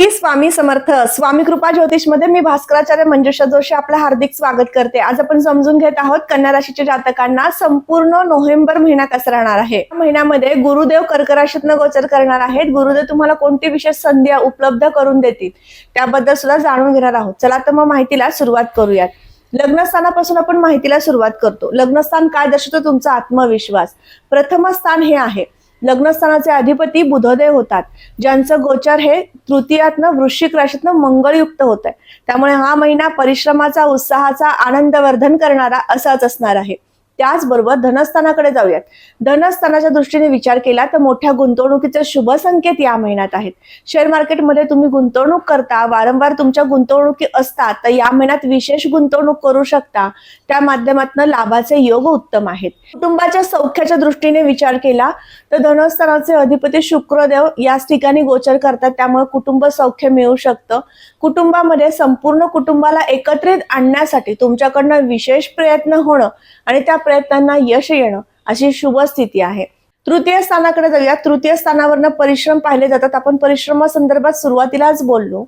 श्री स्वामी समर्थ स्वामी कृपा ज्योतिषमध्ये मी भास्कराचार्य मंजुषा जोशी आपलं हार्दिक स्वागत करते. आज आपण समजून घेत आहोत कन्या राशीच्या जातकांना संपूर्ण नोव्हेंबर महिना कसा राहणार आहे? महिन्यामध्ये गुरुदेव कर्क राशीतनं गोचर करणार आहेत. गुरुदेव तुम्हाला कोणती विशेष संधी उपलब्ध करून देतील त्याबद्दल सुद्धा जाणून घेणार आहोत. चला तर मग माहितीला सुरुवात करूयात. लग्नस्थानापासून आपण माहितीला सुरुवात करतो. लग्नस्थान काय दर्शवतो? तुमचा आत्मविश्वास. प्रथम स्थान हे आहे. लग्नस्थानाचे अधिपती बुधदेव होतात ज्यांचं गोचर हे तृतीयातनं वृश्चिक राशीतनं मंगळयुक्त होत आहे त्यामुळे हा महिना परिश्रमाचा उत्साहाचा आनंदवर्धन करणारा असाच असणार आहे. त्याचबरोबर धनस्थानाकडे जाऊयात. धनस्थानाच्या दृष्टीने विचार केला तर मोठ्या गुंतवणुकीचे शुभ संकेत या महिन्यात आहेत. शेअर मार्केटमध्ये तुम्ही गुंतवणूक करता वारंवार तुमच्या गुंतवणुकी असतात तर या महिन्यात विशेष गुंतवणूक करू शकता. त्या माध्यमातून लाभाचे योग उत्तम आहेत. कुटुंबाच्या सौख्याच्या दृष्टीने विचार केला तर धनस्थानाचे अधिपती शुक्रदेव याच ठिकाणी गोचर करतात. त्यामुळे कुटुंब सौख्य मिळू शकतं. कुटुंबामध्ये संपूर्ण कुटुंबाला एकत्रित आणण्यासाठी तुमच्याकडनं विशेष प्रयत्न होणं आणि त्या प्रयत्नांना यश येणं अशी शुभ स्थिती आहे. तृतीय स्थानाकडे जाऊया. तृतीय स्थानावरनं परिश्रम पाहिले जातात. आपण परिश्रमासंदर्भात सुरुवातीलाच बोललो.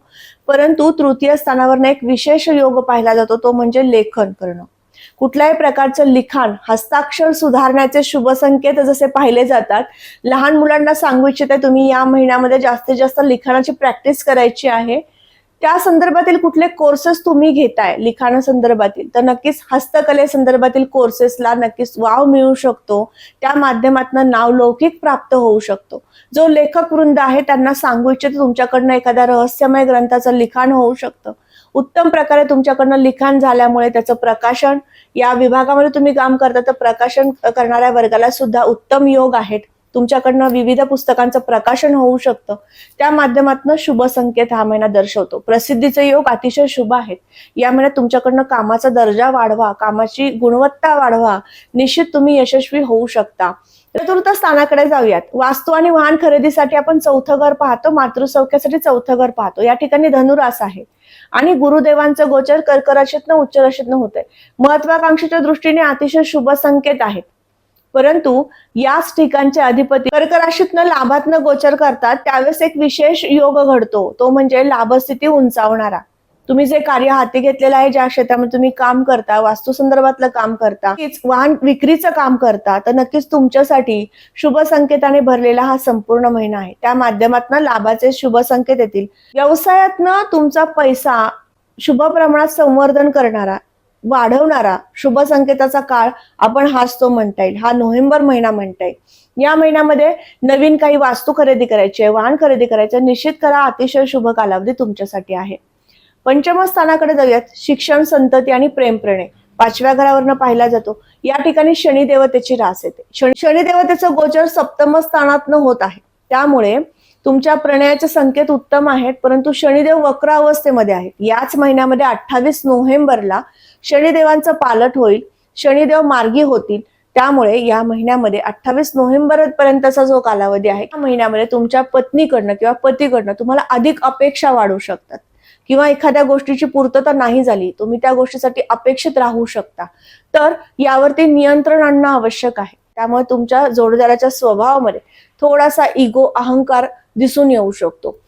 परंतु तृतीय स्थानावरनं एक विशेष योग पाहिला जातो. तो म्हणजे लेखन करणं. कुठल्याही प्रकारचं लिखाण हस्ताक्षर सुधारण्याचे शुभ संकेत जसे पाहिले जातात. लहान मुलांना सांगू इच्छिते तुम्ही या महिन्यामध्ये जास्तीत जास्त लिखाणाची प्रॅक्टिस करायची आहे. त्या संदर्भातील कुठले कोर्सेस तुम्ही घेताय लिखाणा संदर्भातील तर नक्कीच हस्तकले संदर्भातील कोर्सेसला नक्कीच वाव मिळू शकतो. त्या माध्यमातून नावलौकिक प्राप्त होऊ शकतो. जो लेखक वृंद आहे त्यांना सांगू इच्छितो तुमच्याकडनं एखाद्या रहस्यमय ग्रंथाचं लिखाण होऊ शकतं. उत्तम प्रकारे तुमच्याकडनं लिखाण झाल्यामुळे त्याचं प्रकाशन या विभागामध्ये तुम्ही काम करता तर प्रकाशन करणाऱ्या वर्गाला सुद्धा उत्तम योग आहेत. तुमच्याकडनं विविध पुस्तकांचं प्रकाशन होऊ शकतं. त्या माध्यमातून शुभ संकेत हा महिना दर्शवतो. प्रसिद्धीचे योग अतिशय शुभ आहेत. या महिन्यात तुमच्याकडनं कामाचा दर्जा वाढवा कामाची गुणवत्ता वाढवा. निश्चित तुम्ही यशस्वी होऊ शकता. चतुर्थ स्थानाकडे जाऊयात. वास्तू आणि वाहन खरेदीसाठी आपण चौथं घर पाहतो मातृसौख्यासाठी चौथं घर पाहतो. या ठिकाणी धनुरास आहे. आणि गुरुदेवांचं गोचर कर्क राशीतनं उच्च राशीतनं होत आहे महत्वाकांक्षेच्या दृष्टीने अतिशय शुभ संकेत आहेत. परंतु याच ठिकाणचे अधिपती कर्कराशीतनं लाभातनं गोचर करतात त्यावेळेस एक विशेष योग घडतो. तो म्हणजे लाभस्थिती उंचावणारा. तुम्ही जे कार्य हाती घेतलेलं आहे ज्या क्षेत्रामध्ये तुम्ही काम करता वास्तू संदर्भातलं काम करता वाहन विक्रीचं काम करता तर नक्कीच तुमच्यासाठी शुभ संकेताने भरलेला हा संपूर्ण महिना आहे. त्या माध्यमातून लाभाचे शुभ संकेत येतील. व्यवसायातनं तुमचा पैसा शुभ प्रमाणात संवर्धन करणारा वाढवणारा शुभ संकेताचा काळ आपण हाच तो म्हणता येईल. हा नोव्हेंबर महिना म्हणता येईल. या महिन्यामध्ये नवीन काही वास्तू खरेदी करायची आहे वाहन खरेदी करायचे निश्चित करा अतिशय शुभ कालावधी तुमच्यासाठी आहे. पंचम स्थानाकडे जाऊयात. शिक्षण संतती आणि प्रेम प्रेणे पाचव्या घरावरनं पाहिला जातो. या ठिकाणी शनी देवतेची रास येते. शनिदेवतेचं शनी देवतेचं गोचर सप्तम स्थानातनं होत आहे. त्यामुळे तुमच्या प्रणयाचे संकेत उत्तम आहेत परंतु शनिदेव वक्र अवस्थेमध्ये आहेत. याच महिन्यामध्ये अठ्ठावीस नोव्हेंबरला शनिदेवांचं पालट होईल शनिदेव मार्गी होतील. त्यामुळे या महिन्यामध्ये अठ्ठावीस नोव्हेंबर पर्यंतचा जो कालावधी आहे त्या महिन्यामध्ये तुमच्या पत्नीकडनं किंवा पतीकडनं तुम्हाला अधिक अपेक्षा वाढू शकतात. किंवा एखाद्या गोष्टीची पूर्तता नाही झाली तुम्ही त्या गोष्टीसाठी अपेक्षित राहू शकता. तर यावरती नियंत्रण आणणं आवश्यक आहे. त्यामुळे तुमच्या जोडदाराच्या स्वभावामध्ये थोडासा इगो अहंकार दिसून येऊ शकतो.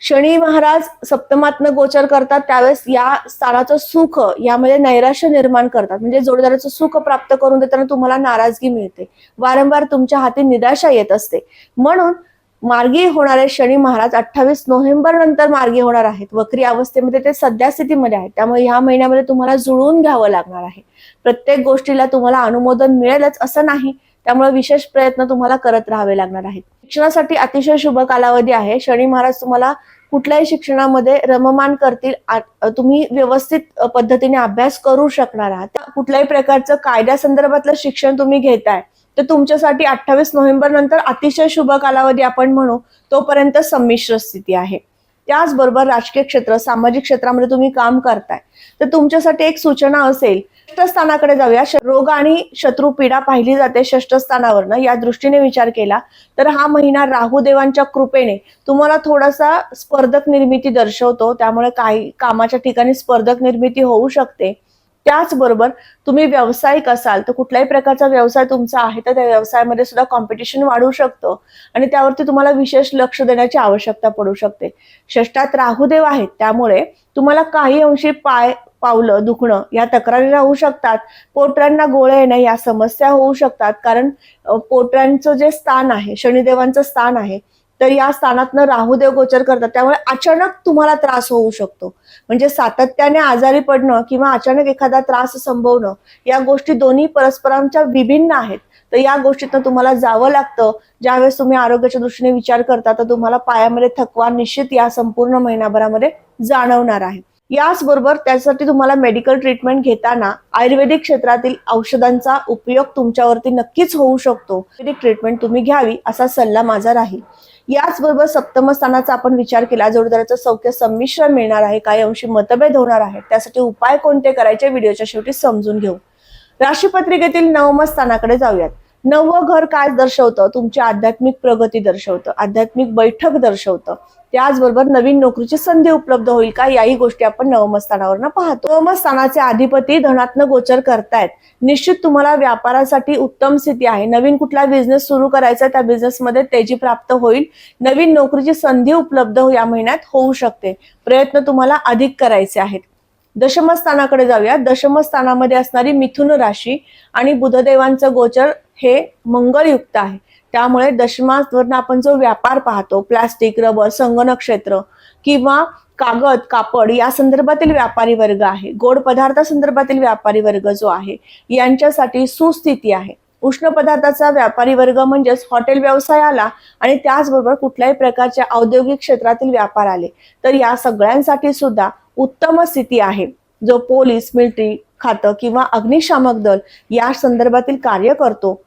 शनी महाराज सप्तमातनं गोचर करतात त्यावेळेस या स्थानाचं सुख यामध्ये नैराश्य निर्माण करतात. म्हणजे जोडदाराचं सुख प्राप्त करून देताना तुम्हाला नाराजगी मिळते. वारंवार तुमच्या हाती निराशा येत असते. म्हणून मार्गी होणारे शनी महाराज अठ्ठावीस नोव्हेंबर नंतर मार्गी होणार आहेत. वक्री अवस्थेमध्ये ते सध्या स्थितीमध्ये आहेत. त्यामुळे ह्या महिन्यामध्ये तुम्हाला जुळवून घ्यावं लागणार आहे. प्रत्येक गोष्टीला तुम्हाला अनुमोदन मिळेलच असं नाही. त्यामुळे विशेष प्रयत्न तुम्हाला करत राहावे लागणार आहेत. शिक्षणासाठी अतिशय शुभ कालावधी आहे. शनी महाराज तुम्हाला कुठल्याही शिक्षणामध्ये रममान करतील. तुम्ही व्यवस्थित पद्धतीने अभ्यास करू शकणार आहात. कुठल्याही प्रकारचं कायद्या संदर्भातलं शिक्षण तुम्ही घेताय तर तुमच्यासाठी अठ्ठावीस नोव्हेंबर नंतर अतिशय शुभ कालावधी आपण म्हणू तोपर्यंत संमिश्र स्थिती आहे. त्याचबरोबर राजकीय क्षेत्र सामाजिक क्षेत्रामध्ये तुम्ही काम करताय. तर तुमच्यासाठी एक सूचना असेल षष्ठस्थानाकडे जाऊया. रोग आणि शत्रू पीडा पाहिली जाते षष्ठस्थानावरनं या दृष्टीने विचार केला तर हा महिना राहू देवांच्या कृपेने तुम्हाला थोडासा स्पर्धक निर्मिती दर्शवतो. त्यामुळे काही कामाच्या ठिकाणी स्पर्धक निर्मिती होऊ शकते. त्याचबरोबर तुम्ही व्यावसायिक असाल तर कुठल्याही प्रकारचा व्यवसाय तुमचा आहे तर त्या व्यवसायामध्ये सुद्धा कॉम्पिटिशन वाढू शकतं आणि त्यावरती तुम्हाला विशेष लक्ष देण्याची आवश्यकता पडू शकते. षष्टात राहुदेव आहेत. त्यामुळे तुम्हाला काही अंशी पाय पावलं दुखणं या तक्रारी राहू शकतात. पोटऱ्यांना गोळे येणं या समस्या होऊ शकतात. कारण पोटऱ्यांचं जे स्थान आहे शनिदेवांचं स्थान आहे तर या स्थानातनं राहुदेव गोचर करतात. त्यामुळे अचानक तुम्हाला त्रास होऊ शकतो. म्हणजे सातत्याने आजारी पडणं किंवा अचानक एखादा त्रास संभवणं या गोष्टी दोन्ही परस्परांच्या विभिन्न आहेत. तर या गोष्टीतनं तुम्हाला जावं लागतं. ज्यावेळेस तुम्ही आरोग्याच्या दृष्टीने विचार करता तर तुम्हाला पायामध्ये थकवा निश्चित या संपूर्ण महिनाभरामध्ये जाणवणार आहे. याचबरोबर त्यासाठी तुम्हाला मेडिकल ट्रीटमेंट घेताना आयुर्वेदिक क्षेत्रातील औषधांचा उपयोग तुमच्यावरती नक्कीच होऊ शकतो. आयुर्वेदिक ट्रीटमेंट तुम्ही घ्यावी असा सल्ला माझा राहील. याचबरोबर सप्तम स्थानाचा आपण विचार केला जोडदाराचं सौख्य संमिश्रण मिळणार आहे काही अंशी मतभेद होणार आहे त्यासाठी उपाय कोणते करायचे व्हिडिओच्या शेवटी समजून घेऊ. राशीपत्रिकेतील नवम स्थानाकडे जाऊयात. नववं घर काय दर्शवतं? तुमची आध्यात्मिक प्रगती दर्शवतं आध्यात्मिक बैठक दर्शवतं. त्याचबरोबर नवीन नोकरीची संधी उपलब्ध होईल का? याही गोष्टी आपण नवम स्थानावरनं पाहतो. नवमस्थानाचे अधिपती धनात्न गोचर करतायत. निश्चित तुम्हाला व्यापारासाठी उत्तम स्थिती आहे. नवीन कुठला बिझनेस सुरू करायचा त्या बिझनेसमध्ये तेजी प्राप्त होईल. नवीन नोकरीची संधी उपलब्ध या महिन्यात होऊ शकते. प्रयत्न तुम्हाला अधिक करायचे आहेत. दशमस्थानाकडे जाऊया. दशमस्थानामध्ये असणारी मिथुन राशी आणि बुधदेवांचं गोचर हे मंगळयुक्त आहे. त्यामुळे दशमावरनं आपण जो व्यापार पाहतो प्लास्टिक रबर संगणक क्षेत्र किंवा कागद कापड या संदर्भातील व्यापारी वर्ग आहे. गोड पदार्थासंदर्भातील व्यापारी वर्ग जो आहे यांच्यासाठी सुस्थिती आहे. उष्ण पदार्थाचा व्यापारी वर्ग म्हणजेच हॉटेल व्यवसाय आला आणि त्याचबरोबर कुठल्याही प्रकारच्या औद्योगिक क्षेत्रातील व्यापार आले तर या सगळ्यांसाठी सुद्धा उत्तम स्थिती आहे. जो पोलीस मिलिटरी खातं किंवा अग्निशामक दल या संदर्भातील कार्य करतो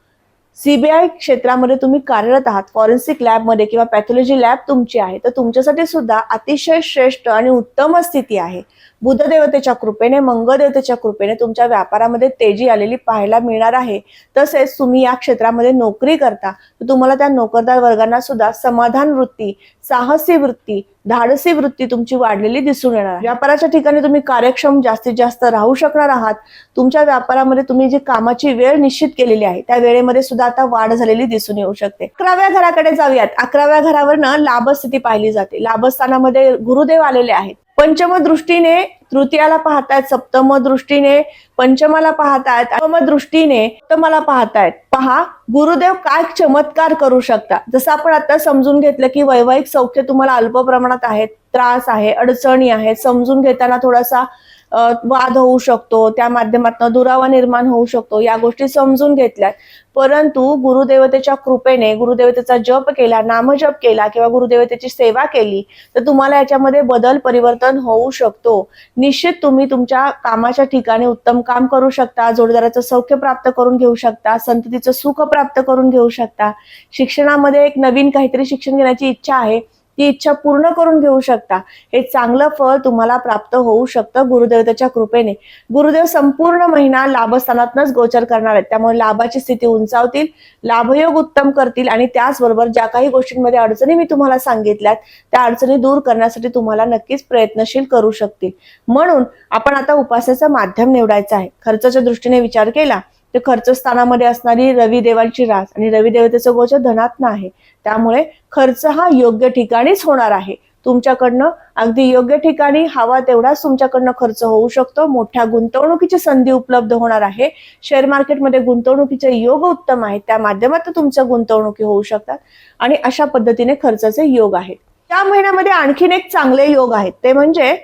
सीबीआय क्षेत्रामध्ये तुम्ही कार्यरत आहात. फॉरेन्सिक लॅबमध्ये किंवा पॅथॉलॉजी लॅब तुमची आहे. तर तुमच्यासाठी सुद्धा अतिशय श्रेष्ठ आणि उत्तम स्थिती आहे. बुधदेवतेच्या कृपेने मंगळदेवतेच्या कृपेने तुमच्या व्यापारामध्ये तेजी आलेली पाहायला मिळणार आहे. तसेच तुम्ही या क्षेत्रामध्ये नोकरी करता. तर तुम्हाला त्या नोकरदार वर्गांना सुद्धा समाधान वृत्ती साहसी वृत्ती धाडसी वृत्ती तुमची वाढलेली दिसून येणार व्यापाराच्या ठिकाणी तुम्ही कार्यक्षम जास्तीत जास्त राहू शकणार आहात. तुमच्या व्यापारामध्ये तुम्ही जी कामाची वेळ निश्चित केलेली आहे त्या वेळेमध्ये सुद्धा आता वाढ झालेली दिसून येऊ शकते. अकराव्या घराकडे जाऊयात. अकराव्या घरावरनं लाभस्थिती पाहिली जाते. लाभस्थानामध्ये गुरुदेव आलेले आहेत. पंचम दृष्टीने तृतीयाला पाहतायत सप्तम दृष्टीने पंचमाला पाहतायत नवम दृष्टीने सप्तमाला पाहतायत. पहा गुरुदेव काय चमत्कार करू शकता जसं आपण आता समजून घेतलं की वैवाहिक सौख्य तुम्हाला अल्प प्रमाणात आहेत त्रास आहे अडचणी आहेत समजून घेताना थोडासा वाद होऊ शकतो त्या माध्यमातून दुरावा निर्माण होऊ शकतो या गोष्टी समजून घेतल्यात. परंतु गुरुदेवतेच्या कृपेने गुरुदेवतेचा जप केला नामजप केला किंवा गुरुदेवतेची सेवा केली तर तुम्हाला याच्यामध्ये बदल परिवर्तन होऊ शकतो. निश्चित तुम्ही तुमच्या कामाच्या ठिकाणी उत्तम काम करू शकता जोडदाराचं सौख्य प्राप्त करून घेऊ शकता संततीचं सुख प्राप्त करून घेऊ शकता. शिक्षणामध्ये एक नवीन काहीतरी शिक्षण घेण्याची इच्छा आहे. ती इच्छा पूर्ण करून घेऊ शकता. हे चांगलं फळ तुम्हाला प्राप्त होऊ शकतं गुरुदेवतेच्या कृपेने. गुरुदेव संपूर्ण महिना लाभस्थानातनच गोचर करणार आहेत. त्यामुळे लाभाची स्थिती उंचावतील लाभयोग उत्तम करतील आणि त्याचबरोबर ज्या काही गोष्टींमध्ये अडचणी मी तुम्हाला सांगितल्यात त्या अडचणी दूर करण्यासाठी तुम्हाला नक्कीच प्रयत्नशील करू शकतील. म्हणून आपण आता उपासाचं माध्यम निवडायचं आहे. खर्चाच्या दृष्टीने विचार केला ते खर्च स्थानामध्ये असणारी रवी देवांची रास. आणि रविदेवतेचं गोचर धनात्न आहे. त्यामुळे खर्च हा योग्य ठिकाणीच होणार आहे. तुमच्याकडनं अगदी योग्य ठिकाणी हवा तेवढाच तुमच्याकडनं खर्च होऊ शकतो. मोठ्या गुंतवणुकीची संधी उपलब्ध होणार आहे. शेअर मार्केटमध्ये गुंतवणुकीचे योग उत्तम आहेत. त्या माध्यमातून तुमच्या गुंतवणुकी होऊ शकतात. आणि अशा पद्धतीने खर्चाचे योग आहेत. त्या महिन्यामध्ये आणखीन एक चांगले योग आहेत. ते म्हणजे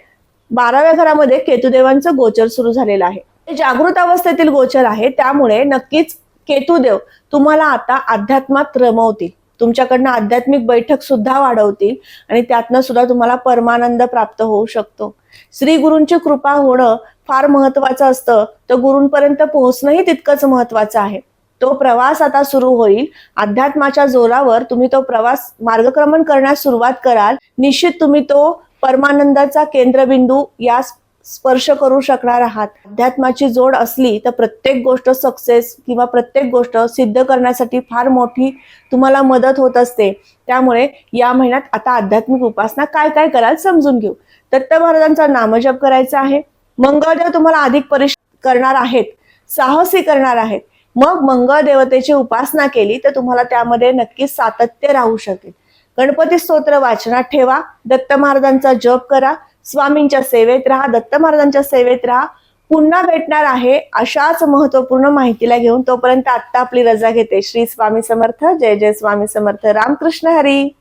बाराव्या घरामध्ये केतुदेवांचं गोचर सुरू झालेलं आहे. जागृत अवस्थेतील गोचर आहे. त्यामुळे नक्कीच केतुदेव तुम्हाला आता अध्यात्मात रमवतील. तुमच्याकडनं आध्यात्मिक बैठक सुद्धा वाढवतील आणि त्यातनं सुद्धा तुम्हाला परमानंद प्राप्त होऊ शकतो. श्री गुरूंची कृपा होणं फार महत्वाचं असतं. तर गुरूंपर्यंत पोहोचणंही तितकंच महत्वाचं आहे. तो प्रवास आता सुरू होईल. अध्यात्माच्या जोरावर तुम्ही तो प्रवास मार्गक्रमण करण्यास सुरुवात कराल. निश्चित तुम्ही तो परमानंदाचा केंद्रबिंदू या स्पर्श करू शकणार आहात. अध्यात्माची जोड असली तर प्रत्येक गोष्ट सक्सेस किंवा प्रत्येक गोष्ट सिद्ध करण्यासाठी फार मोठी तुम्हाला मदत होत असते. त्यामुळे या महिन्यात आता आध्यात्मिक उपासना काय काय कराल समजून घेऊ. दत्त महाराजांचा नामजप करायचा आहे. मंगळदेव तुम्हाला अधिक परिश करणार आहेत. साहसी करणार आहेत. मग मंगळ देवतेची उपासना केली तर तुम्हाला त्यामध्ये नक्कीच सातत्य राहू शकेल. गणपती स्तोत्र वाचनात ठेवा. दत्त महाराजांचा जप करा. स्वामींच्या सेवेत राहा दत्त महाराजांच्या सेवेत राहा. पुन्हा भेटणार आहे अशाच महत्त्वपूर्ण माहितीला घेऊन तोपर्यंत आत्ता आपली रजा घेते. श्री स्वामी समर्थ. जय जय स्वामी समर्थ. रामकृष्ण हरी.